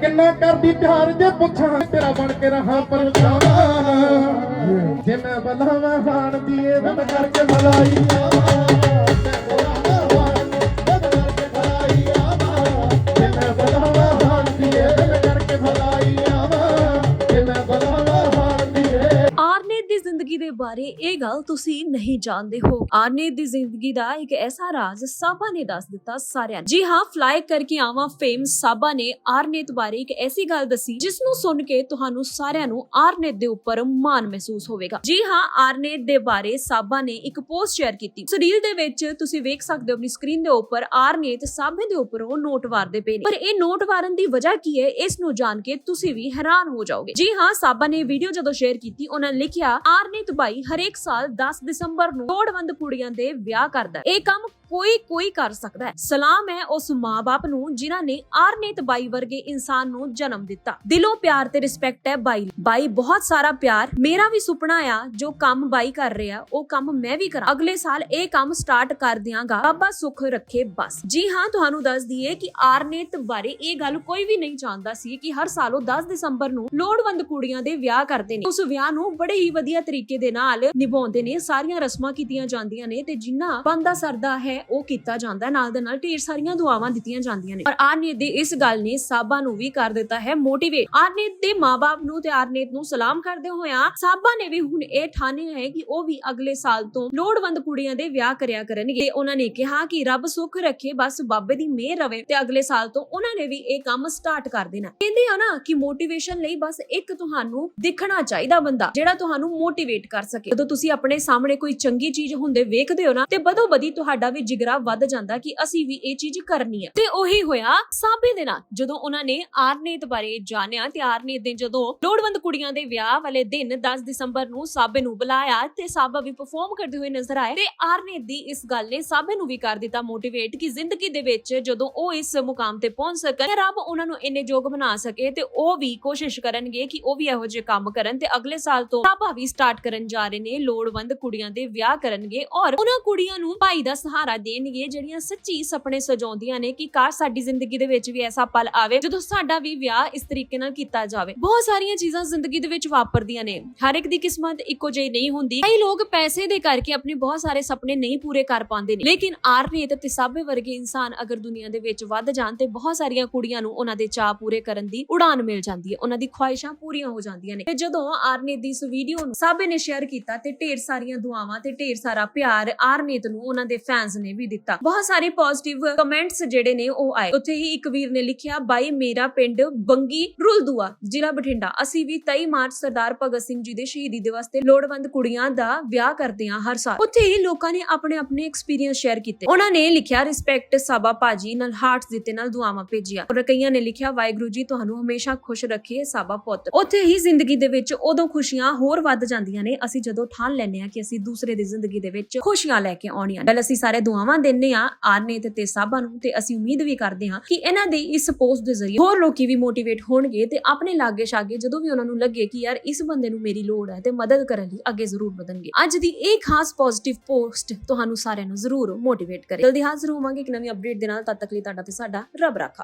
ਕਿੰਨਾ ਕਰਦੀ ਪਿਆਰ ਜੇ ਪੁੱਛਾਂ, ਤੇਰਾ ਬਣ ਕੇ ਰਹਾ ਪਰਛਾਵਾਂ ਜਿਵੇਂ ਮੈਂ ਬਲਾਵਾਂ ਹਾਣ ਦੀ ਕਰਕੇ ਭਲਾਈ ਬਾਰੇ ਇਹ ਗੱਲ ਤੁਸੀਂ ਨਹੀਂ ਜਾਣਦੇ ਹੋ। ਆਰਨੇਤ ਦੀ ਜ਼ਿੰਦਗੀ ਦਾ ਇੱਕ ਐਸਾ ਰਾਜ਼ ਸਾਬਾ ਨੇ ਦੱਸ ਦਿੱਤਾ ਸਾਰਿਆਂ ਜੀ ਹਾਂ ਫਲਾਈ ਕਰਕੇ ਆਵਾਂ ਫੇਮ ਸਾਬਾ ਨੇ ਆਰਨੇਤ ਬਾਰੇ ਇੱਕ ਐਸੀ ਗੱਲ ਦੱਸੀ ਜਿਸ ਨੂੰ ਸੁਣ ਕੇ ਤੁਹਾਨੂੰ ਸਾਰਿਆਂ ਨੂੰ ਆਰਨੇਤ ਦੇ ਉੱਪਰ ਮਾਣ ਮਹਿਸੂਸ ਹੋਵੇਗਾ। ਜੀ ਹਾਂ ਆਰਨੇਤ ਦੇ ਬਾਰੇ ਸਾਬਾ ਨੇ ਇੱਕ ਪੋਸਟ ਸ਼ੇਅਰ ਕੀਤੀ। ਉਸ ਰੀਲ ਦੇ ਵਿੱਚ ਤੁਸੀਂ ਵੇਖ ਸਕਦੇ ਹੋ ਆਪਣੀ ਸਕਰੀਨ ਦੇ ਉੱਪਰ ਆਰਨੇਤ ਸਾਬੇ ਦੇ ਉੱਪਰ ਉਹ ਨੋਟ ਵਾਰਦੇ ਪਏ ਨੇ। ਪਰ ਇਹ ਨੋਟ ਵਾਰਨ ਦੀ ਵਜ੍ਹਾ ਕੀ ਹੈ, ਇਸ ਨੂੰ ਜਾਣ ਕੇ ਤੁਸੀਂ ਵੀ ਹੈਰਾਨ ਹੋ ਜਾਓਗੇ। ਜੀ ਹਾਂ, ਸਾਬਾ ਨੇ ਵੀਡੀਓ ਜਦੋਂ ਸ਼ੇਅਰ ਕੀਤੀ, ਉਹਨਾਂ ਨੇ ਲਿਖਿਆ ਆਰਨੇਤ ਬਾਈ ਹਰੇਕ ਸਾਲ 10 ਦਸੰਬਰ ਨੂੰ ਲੋੜਵੰਦ ਕੁੜੀਆਂ ਦੇ ਵਿਆਹ ਕਰਦਾ ਹੈ। ਇਹ ਕੰਮ ਕੋਈ ਕੋਈ ਕਰ ਸਕਦਾ ਹੈ। ਸਲਾਮ ਹੈ ਉਸ ਮਾਂ-ਬਾਪ ਨੂੰ ਜਿਨ੍ਹਾਂ ਨੇ ਆਰਨੇਤ ਬਾਈ ਵਰਗੇ ਇਨਸਾਨ ਨੂੰ ਜਨਮ ਦਿੱਤਾ। ਦਿਲੋਂ ਪਿਆਰ ਤੇ ਰਿਸਪੈਕਟ ਹੈ ਬਾਈ ਬਾਈ ਬਹੁਤ ਸਾਰਾ ਪਿਆਰ, ਮੇਰਾ ਵੀ ਸੁਪਨਾ ਆ ਜੋ ਕੰਮ ਬਾਈ ਕਰ ਰਿਹਾ, ਉਹ ਕੰਮ ਮੈਂ ਵੀ ਕਰਾਂ। ਅਗਲੇ ਸਾਲ ਇਹ ਕੰਮ ਸਟਾਰਟ ਕਰ ਦਿਆਂਗਾ। ਬਾਬਾ ਸੁਖ ਰੱਖੇ ਬਸ। ਜੀ ਹਾਂ, ਤੁਹਾਨੂੰ ਦੱਸ ਦਈਏ ਕਿ ਆਰਨੇਤ ਬਾਰੇ ਇਹ ਗੱਲ ਕੋਈ ਵੀ ਨਹੀਂ ਜਾਣਦਾ ਸੀ ਕਿ ਹਰ ਸਾਲ ਉਹ 10 ਦਸੰਬਰ ਨੂੰ ਲੋੜਵੰਦ ਕੁੜੀਆਂ ਦੇ ਵਿਆਹ ਕਰਦੇ ਨੇ। ਉਸ ਵਿਆਹ ਨੂੰ ਬੜੇ ਹੀ ਵਧੀਆ ਤਰੀਕੇ ਦੇ ਨਾਲ ਨਿਭਾਉਂਦੇ ਨੇ, ਸਾਰੀਆਂ ਰਸਮਾਂ ਕੀਤੀਆਂ ਜਾਂਦੀਆਂ ਨੇ ਤੇ ਜਿੰਨਾ ਬੰਦਾ ਸਰਦਾ ਹੈ, ਉਹ ਕੀਤਾ ਜਾਂਦਾ ਨਾਲ ਦੇ ਨਾਲ ਢੇਰ ਸਾਰੀਆਂ ਦੁਆਵਾਂ ਦਿੱਤੀਆਂ ਜਾਂਦੀਆਂ ਨੇ। ਪਰ ਆਰਨੇਤ ਦੀ ਇਸ ਗੱਲ ਨੇ ਸਾਬਾ ਨੂੰ ਵੀ ਕਰ ਦਿੱਤਾ ਹੈ ਮੋਟੀਵੇਟ ਆਰਨੇਤ ਦੇ ਮਾਪੇ ਨੂੰ ਤੇ ਆਰਨੇਤ ਨੂੰ ਸਲਾਮ ਕਰਦੇ ਹੋਇਆਂ ਸਾਬਾ ਨੇ ਵੀ ਹੁਣ ਇਹ ਠਾਣਿਆ ਹੈ ਕਿ ਉਹ ਵੀ ਅਗਲੇ ਸਾਲ ਤੋਂ ਲੋੜਵੰਦ ਕੁੜੀਆਂ ਦੇ ਵਿਆਹ ਕਰਿਆ ਕਰਨਗੇ। ਤੇ ਉਹਨਾਂ ਨੇ ਕਿਹਾ ਕਿ ਰੱਬ ਸੁੱਖ ਰੱਖੇ, ਬਸ ਬਾਬੇ ਦੀ ਮਿਹਰ ਰਵੇ ਤੇ ਅਗਲੇ ਸਾਲ ਤੋਂ ਉਹਨਾਂ ਨੇ ਵੀ ਇਹ ਕੰਮ ਸਟਾਰਟ ਕਰ ਦੇਣਾ। ਕਹਿੰਦੇ ਆ ਨਾ ਕਿ ਮੋਟੀਵੇਸ਼ਨ ਲਈ ਬਸ ਇੱਕ ਤੁਹਾਨੂੰ ਦਿਖਣਾ ਚਾਹੀਦਾ ਬੰਦਾ, ਜਿਹੜਾ ਤੁਹਾਨੂੰ ਮੋਟੀਵੇਟ ਕਰ ਸਕੇ। ਜਦੋਂ ਤੁਸੀਂ ਆਪਣੇ ਸਾਹਮਣੇ ਕੋਈ ਚੰਗੀ ਚੀਜ਼ ਹੁੰਦੇ ਵੇਖਦੇ ਹੋ ਨਾ, ਤੇ ਬਦੋ ਬਦੀ ਤੁਹਾਡਾ ਵੀ ਜਿਗਰਾ ਵੱਧ ਜਾਂਦਾ ਕਿ ਅਸੀਂ ਵੀ ਇਹ ਚੀਜ਼ ਕਰਨੀ ਹੈ ਤੇ ਉਹੀ ਹੋਇਆ ਸਾਬੇ ਦੇ ਨਾਲ, ਜਦੋਂ ਉਹਨਾਂ ਨੇ ਆਰਨੇਤ ਬਾਰੇ ਜਾਣਿਆ ਤੇ ਆਰਨੇਤ ਦੇ ਜਦੋਂ ਲੋੜਵੰਦ ਕੁੜੀਆਂ ਦੇ ਵਿਆਹ ਵਾਲੇ ਦਿਨ 10 ਦਸੰਬਰ ਨੂੰ ਸਾਬੇ ਨੂੰ ਬੁਲਾਇਆ ਤੇ ਸਾਬਾ ਵੀ ਪਰਫਾਰਮ ਕਰਦੇ ਹੋਏ ਨਜ਼ਰ ਆਏ ਤੇ ਆਰਨੇਤ ਦੀ ਇਸ ਗੱਲ ਨੇ ਸਾਬੇ ਨੂੰ ਵੀ ਕਰ ਦਿੱਤਾ ਮੋਟੀਵੇਟ ਕਿ ਜ਼ਿੰਦਗੀ ਦੇ ਵਿੱਚ ਜਦੋਂ ਉਹ ਇਸ ਮੁਕਾਮ ਤੇ ਪਹੁੰਚ ਸਕਣ, ਤੇ ਰੱਬ ਉਹਨਾਂ ਨੂੰ ਇੰਨੇ ਯੋਗ ਬਣਾ ਸਕੇ ਤੇ ਉਹ ਵੀ ਕੋਸ਼ਿਸ਼ ਕਰਨਗੇ ਕਿ ਉਹ ਵੀ ਇਹੋ ਜਿਹੇ ਕੰਮ ਕਰਨ ਤੇ ਅਗਲੇ ਸਾਲ ਤੋਂ ਸਾਬਾ ਵੀ ਸਟਾਰਟ ਕਰਨ ਜਾ ਰਹੇ ਨੇ ਲੋੜਵੰਦ ਕੁੜੀਆਂ ਦੇ ਵਿਆਹ ਕਰਨਗੇ ਔਰ ਉਹਨਾਂ ਕੁੜੀਆਂ ਨੂੰ ਭਾਈ ਦਾ ਸਹਾਰਾ ਦੇਣਗੇ, ਜਿਹੜੀਆਂ ਸੱਚੀ ਸੁਪਨੇ ਸਜਾਉਂਦੀਆਂ ਨੇ ਕਿ ਕਾਸ਼ ਸਾਡੀ ਜ਼ਿੰਦਗੀ ਦੇ ਵਿੱਚ ਵੀ ਐਸਾ ਪਲ ਆਵੇ, ਜਦੋਂ ਸਾਡਾ ਵੀ ਵਿਆਹ ਇਸ ਤਰੀਕੇ ਨਾਲ ਕੀਤਾ ਜਾਵੇ। ਬਹੁਤ ਸਾਰੀਆਂ ਚੀਜ਼ਾਂ ਜ਼ਿੰਦਗੀ ਦੇ ਵਿੱਚ ਵਾਪਰਦੀਆਂ ਨੇ। ਹਰ ਇੱਕ ਦੀ ਕਿਸਮਤ ਇੱਕੋ ਜਿਹੀ ਨਹੀਂ ਹੁੰਦੀ। ਕਈ ਲੋਕ ਪੈਸੇ ਦੇ ਕਰਕੇ ਆਪਣੇ ਬਹੁਤ ਸਾਰੇ ਸੁਪਨੇ ਨਹੀਂ ਪੂਰੇ ਕਰ ਪਾਉਂਦੇ ਨੇ। ਲੇਕਿਨ ਆਰਨੀਤ ਤੇ ਸਾਬੇ ਵਰਗੇ ਇਨਸਾਨ ਅਗਰ ਦੁਨੀਆ ਦੇ ਵਿੱਚ ਵੱਧ ਜਾਣ ਤੇ ਬਹੁਤ ਸਾਰੀਆਂ ਕੁੜੀਆਂ ਨੂੰ ਉਹਨਾਂ ਦੇ ਚਾਹ ਪੂਰੇ ਕਰਨ ਦੀ ਉਡਾਨ ਮਿਲ ਜਾਂਦੀ ਹੈ। ਉਹਨਾਂ ਦੀ ਖੁਆਇਸ਼ਾਂ ਪੂਰੀਆਂ ਹੋ ਜਾਂਦੀਆਂ ਨੇ। ਤੇ ਜਦੋਂ ਆਰਨੀਤ ਦੀ ਇਸ ਵੀਡੀਓ ਨੂੰ ਸਾਬੇ ਨੇ ਸ਼ੇਅਰ ਕੀਤਾ ਤੇ ਢੇਰ ਸਾਰੀਆਂ ਦੁਆਵਾਂ ਤੇ ਢੇਰ ਸਾਰਾ ਪਿਆਰ ਆਰਨੀਤ ਨੂੰ ਉਹਨਾਂ ਦੇ ਫੈਨਸ ਨੇ ਵੀ ਦਿੱਤਾ। ਬਹੁਤ ਸਾਰੇ ਪੋਜ਼ਿਟਿਵ ਕਮੈਂਟਸ ਜਿਹੜੇ ਨੇ ਉਹ ਆਏ। ਉੱਥੇ ਹੀ ਇੱਕ ਵੀਰ ਨੇ ਲਿਖਿਆ, ਬਾਈ, ਮੇਰਾ ਪਿੰਡ ਬੰਗੀ ਰੁਲਦੂਆ, ਜ਼ਿਲ੍ਹਾ ਬਠਿੰਡਾ। ਅਸੀਂ ਵੀ 23 ਮਾਰਚ ਸਰਦਾਰ ਭਗਤ ਸਿੰਘ ਜੀ ਦੇ ਸ਼ਹੀਦੀ ਦਿਵਸ ਤੇ ਲੋੜਵੰਦ ਕੁੜੀਆਂ ਦਾ ਵਿਆਹ ਕਰਦੇ ਹਾਂ ਹਰ ਸਾਲ। ਉੱਥੇ ਹੀ ਲੋਕਾਂ ਨੇ ਆਪਣੇ ਆਪਣੇ ਐਕਸਪੀਰੀਅੰਸ ਸ਼ੇਅਰ ਕੀਤੇ। ਉਹਨਾਂ ਨੇ ਲਿਖਿਆ ਰਿਸਪੈਕਟ ਸਾਬਾ ਭਾਜੀ ਨਾਲ ਹਾਰਟਸ ਦਿੱਤੇ ਨਾਲ ਦੁਆਵਾਂ ਭੇਜੀਆਂ। ਔਰ ਕਈਆਂ ਨੇ ਲਿਖਿਆ, ਵਾਹਿਗੁਰੂ ਜੀ, ਤੁਹਾਨੂੰ ਹਮੇਸ਼ਾ ਖੁਸ਼ ਰੱਖੇ ਸਾਬਾ ਪੁੱਤ। ਉੱਥੇ ਹੀ ਜ਼ਿੰਦਗੀ ਦੇ ਵਿੱਚ ਉਦੋਂ ਖੁਸ਼ੀਆਂ ਹੋਰ ਵੱਧ ਜਾਂਦੀਆਂ ਨੇ। ਅਸੀਂ ਜਦੋਂ ਠਾਣ ਲੈਂਦੇ ਆ ਕਿ ਅਸੀਂ ਦੂਸਰੇ ਦੀ ਜ਼ਿੰਦਗੀ ਦੇ ਵਿੱਚ ਖੁਸ਼ੀਆਂ ਲੈ ਕੇ ਆਉਣੀਆਂ। ਨਾਲ ਅਸੀਂ ਸਾਰੇ ਦੁਆਵਾਂ ਦਿੰਨੇ ਆ ਆਰਨੇਤ ਤੇ ਸਾਬਾ ਨੂੰ, ਤੇ ਅਸੀਂ ਉਮੀਦ ਵੀ ਕਰਦੇ ਹਾਂ ਕਿ ਇਹਨਾਂ ਦੇ ਇਸ ਪੋਸਟ ਦੇ ਜ਼ਰੀਏ ਹੋਰ ਲੋਕੀ ਵੀ ਮੋਟੀਵੇਟ ਹੋਣਗੇ ਤੇ ਆਪਣੇ ਲਾਗੇ ਛਾਗੇ ਜਦੋਂ ਵੀ ਉਹਨਾਂ ਨੂੰ ਲੱਗੇ ਕਿ ਯਾਰ ਇਸ ਬੰਦੇ ਨੂੰ ਮੇਰੀ ਲੋੜ ਹੈ ਤੇ ਮਦਦ ਕਰਨ ਲਈ ਅੱਗੇ ਜ਼ਰੂਰ ਵਧਣਗੇ। ਅੱਜ ਦੀ ਇਹ ਖਾਸ ਪੋਜ਼ਿਟਿਵ ਪੋਸਟ ਤੁਹਾਨੂੰ ਸਾਰਿਆਂ ਨੂੰ ਜ਼ਰੂਰ ਮੋਟੀਵੇਟ ਕਰੇ। ਜਲਦੀ ਹਾਜ਼ਰ ਹੋਵਾਂਗੇ ਇੱਕ ਨਵੀਂ ਅਪਡੇਟ ਦੇ ਨਾਲ, ਤਦ ਤੱਕ ਲਈ ਤੁਹਾਡਾ ਤੇ ਸਾਡਾ ਰੱਬ ਰਾਖਾ।